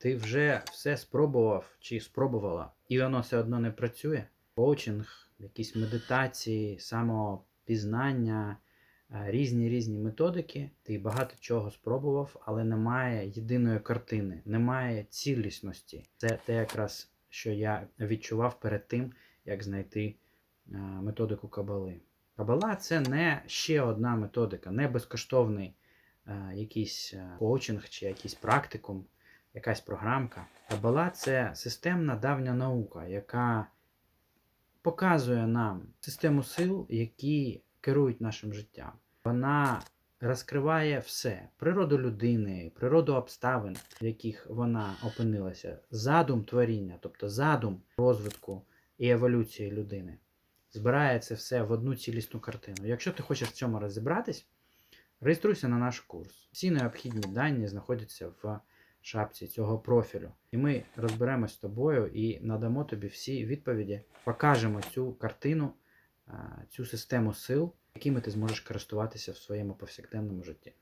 Ти вже все спробував чи спробувала, і воно все одно не працює. Коучинг, якісь медитації, самопізнання, е, різні різні методики. Ти багато чого спробував, але немає єдиної картини, немає цілісності. Це те, якраз що я відчував перед тим, як знайти е, методику кабали. Кабала це не ще одна методика, не безкоштовний е, якийсь коучинг чи якийсь практикум, якась програмка. Кабала це системна давня наука, яка показує нам систему сил, які керують нашим життям. Вона розкриває все: природу людини, природу обставин, в яких вона опинилася, задум творіння, тобто задум розвитку і еволюції людини. Збирає це все в одну цілісну картину. Якщо ти хочеш в цьому розібратись, реєструйся на наш курс. Всі необхідні дані знаходяться в шапці цього профілю. І ми розберемось з тобою і надамо тобі всі відповіді, покажемо цю картину, цю систему сил, якими ти зможеш користуватися в своєму повсякденному житті.